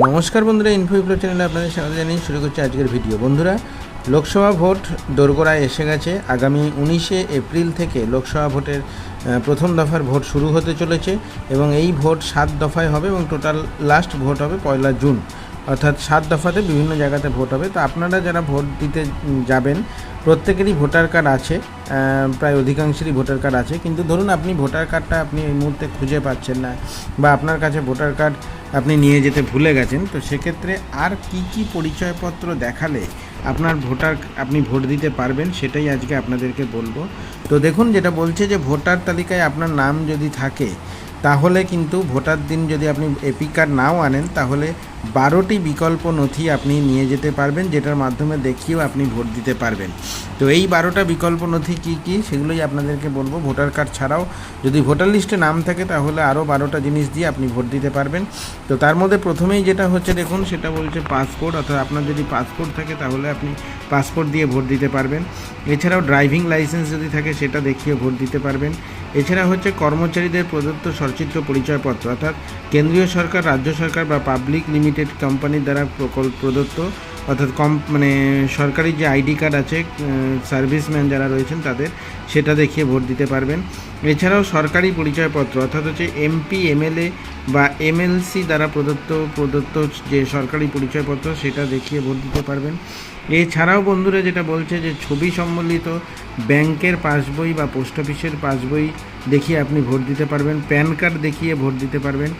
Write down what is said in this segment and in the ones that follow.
নমস্কার বন্ধুরা ইনফো ইপ্রো চ্যানেলে আপনাদের স্বাগত জানিয়ে শুরু করছি আজকের ভিডিও। বন্ধুরা, লোকসভা ভোট দোরগোড়ায় এসে গেছে। আগামী উনিশে এপ্রিল থেকে লোকসভা ভোটের প্রথম দফার ভোট শুরু হতে চলেছে এবং এই ভোট সাত দফায় হবে এবং টোটাল লাস্ট ভোট হবে পয়লা জুন। অর্থাৎ সাত দফাতে বিভিন্ন জায়গাতে ভোট হবে। তো আপনারা যারা ভোট দিতে যাবেন, প্রত্যেকেরই ভোটার কার্ড আছে প্রায় অধিকাংশেরই ভোটার কার্ড আছে। কিন্তু ধরুন আপনি ভোটার কার্ডটা আপনি এই মুহূর্তে খুঁজে পাচ্ছেন না বা আপনার কাছে ভোটার কার্ড আপনি নিয়ে যেতে ভুলে গেছেন, তো সেক্ষেত্রে আর কি কি পরিচয়পত্র দেখালে আপনার ভোটার আপনি ভোট দিতে পারবেন সেটাই আজকে আপনাদেরকে বলব। তো দেখুন, যেটা বলছে যে ভোটার তালিকায় আপনার নাম যদি থাকে, তাহলে কিন্তু ভোটার দিন যদি আপনি এপি কার্ড নাও আনেন, তাহলে বারোটি বিকল্প নথি আপনি নিয়ে যেতে পারবেন, যেটার মাধ্যমে দেখিয়েও আপনি ভোট দিতে পারবেন। তো এই বারোটা বিকল্প নথি কী কী, সেগুলোই আপনাদেরকে বলব। ভোটার কার্ড ছাড়াও যদি ভোটার লিস্টে নাম থাকে, তাহলে আরও বারোটা জিনিস দিয়ে আপনি ভোট দিতে পারবেন। তো তার মধ্যে প্রথমেই যেটা হচ্ছে, দেখুন, সেটা বলছে পাসপোর্ট, অর্থাৎ আপনার যদি পাসপোর্ট থাকে, তাহলে আপনি পাসপোর্ট দিয়ে ভোট দিতে পারবেন। এছাড়াও ড্রাইভিং লাইসেন্স যদি থাকে, সেটা দেখিয়ে ভোট দিতে পারবেন। এছাড়া হচ্ছে কর্মচারীদের প্রদত্ত সচিত্র পরিচয়পত্র, অর্থাৎ কেন্দ্রীয় সরকার, রাজ্য সরকার বা পাবলিক লিমিটেড কোম্পানির দ্বারা প্রকল্প প্রদত্ত, অর্থাৎ কম মানে সরকারি যে আইডি কার্ড আছে সার্ভিসম্যান যারা রয়েছেন তাদের, সেটা দেখিয়ে ভোট দিতে পারবেন। এছাড়াও সরকারি পরিচয়পত্র, অর্থাৎ হচ্ছে এমপি এমএলএ বা এমএলসি দ্বারা প্রদত্ত প্রদত্ত যে সরকারি পরিচয়পত্র, সেটা দেখিয়ে ভোট দিতে পারবেন। এছাড়াও বন্ধুরা যেটা বলছে যে ছবি সম্বলিত ব্যাংকের পাসবই বা পোস্ট অফিসের পাসবই দেখিয়ে আপনি ভোট দিতে পারবেন, প্যান কার্ড দেখিয়ে ভোট দিতে পারবেন।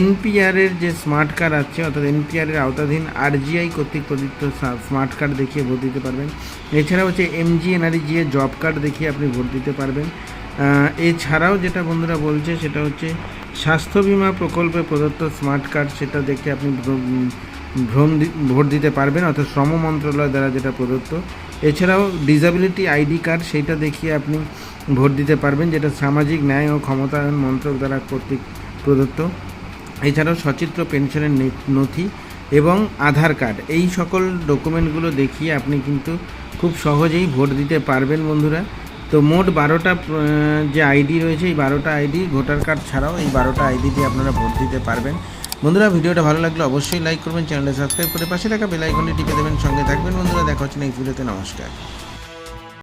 এনপিআরের যে স্মার্ট কার্ড আছে, অর্থাৎ এনপিআরের আওতাধীন আরজিআই কর্তৃক প্রদত্ত স্মার্ট কার্ড দেখিয়ে ভোট দিতে পারবেন। এছাড়া হচ্ছে এমজি এনআরজি এর জব কার্ড দেখিয়ে আপনি ভোট দিতে পারবেন। এছাড়াও যেটা বন্ধুরা বলছে, সেটা হচ্ছে স্বাস্থ্য বিমা প্রকল্পে প্রদত্ত স্মার্ট কার্ড, সেটা দেখে আপনি ভ্রম ভোট দিতে পারবেন, অর্থাৎ শ্রম মন্ত্রণালয় দ্বারা যেটা প্রদত্ত। এছাড়াও ডিসাবিলিটি আইডি কার্ড, সেইটা দেখিয়ে আপনি ভোট দিতে পারবেন, যেটা সামাজিক ন্যায় ও ক্ষমতায়ন মন্ত্রক দ্বারা কর্তৃক প্রদত্ত। এছাড়াও সচিত্র, পেনশনের নথি এবং আধার কার্ড। এই সকল ডকুমেন্টগুলো দেখিয়ে আপনি কিন্তু খুব সহজেই ভোট দিতে পারবেন বন্ধুরা। তো মোট বারোটা যে আইডি রয়েছে, এই বারোটা আইডি ভোটার কার্ড ছাড়াও এই বারোটা আইডি দিয়ে আপনারা ভোট দিতে পারবেন। বন্ধুরা, ভিডিওটা ভালো লাগলে অবশ্যই লাইক করবেন, চ্যানেলটা সাবস্ক্রাইব করে পাশে থাকা বেল আইকনটি টিপে দেবেন, সঙ্গে থাকবেন। বন্ধুরা, দেখা হচ্ছে নেক্সট ভিডিওতে নমস্কার।